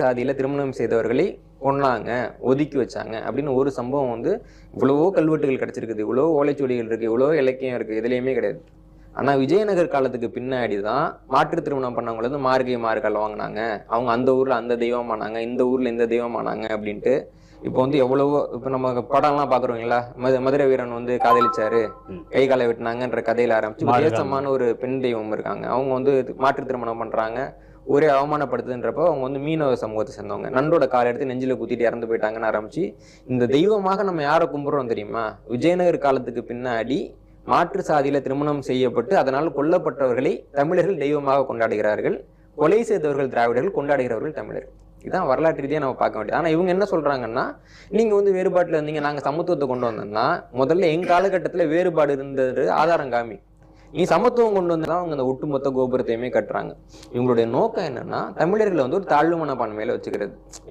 சாதியில திருமணம் செய்தவர்களை கொன்னாங்க ஒதுக்கி வச்சாங்க அப்படின்னு ஒரு சம்பவம் வந்து இவ்வளவோ கல்வெட்டுகள் கிடைச்சிருக்குது இவ்வளவோ ஓலைச்சுவடிகள் இருக்கு இவ்வளவோ இலக்கியம் இருக்கு எதுலையுமே கிடையாது. ஆனா விஜயநகர் காலத்துக்கு பின்னாடி தான் மாற்று திருமணம் பண்ணவங்க வந்து மார்கை மார்கால் வாங்கினாங்க. அவங்க அந்த ஊர்ல அந்த தெய்வம் ஆனாங்க இந்த ஊர்ல இந்த தெய்வம் ஆனாங்க அப்படின்ட்டு இப்போ வந்து எவ்வளவோ இப்போ நம்ம படம்லாம் பாக்குறோங்களா மது மதுரை வீரன் வந்து காதலிச்சாரு. கை காலை வெட்டினாங்கன்ற கதையில ஆரம்பிச்சு. வித்தியாசமான ஒரு பெண் தெய்வம் இருக்காங்க. அவங்க வந்து மாற்று திருமணம் பண்றாங்க. ஒரே அவமானப்படுத்துதுன்றப்போ அவங்க வந்து மீனவ சமூகத்தை சேர்ந்தவங்க. நண்டோட காலை எடுத்து நெஞ்சில குத்திட்டு இறந்து போயிட்டாங்கன்னு ஆரம்பிச்சு இந்த தெய்வமாக நம்ம யாரை கும்பிட்றோம் தெரியுமா? விஜயநகர் காலத்துக்கு பின்னாடி மாற்று சாதியில திருமணம் செய்யப்பட்டு அதனால் கொல்லப்பட்டவர்களை தமிழர்கள் தெய்வமாக கொண்டாடுகிறார்கள். கொலை செய்தவர்கள் திராவிடர்கள் கொண்டாடுகிறவர்கள் தமிழர்கள் இதுதான் வரலாற்று ரீதியாக நம்ம பார்க்க வேண்டியது. ஆனால் இவங்க என்ன சொல்கிறாங்கன்னா நீங்கள் வந்து வேறுபாட்டில் இருந்தீங்க நாங்கள் சமத்துவத்தை கொண்டு வந்தோம்னா முதல்ல எங்கள் காலகட்டத்தில் வேறுபாடு இருந்தது ஆதாரம் காமி நீ சமத்துவம் கொண்டு வந்தா அவங்க அந்த ஒட்டுமொத்த கோபுரத்தையுமே கட்டுறாங்க. இவங்களுடைய நோக்கம் என்னன்னா தமிழர்களை வந்து ஒரு தாழ்வு மனப்பான்மையில வச்சுக்கிறது.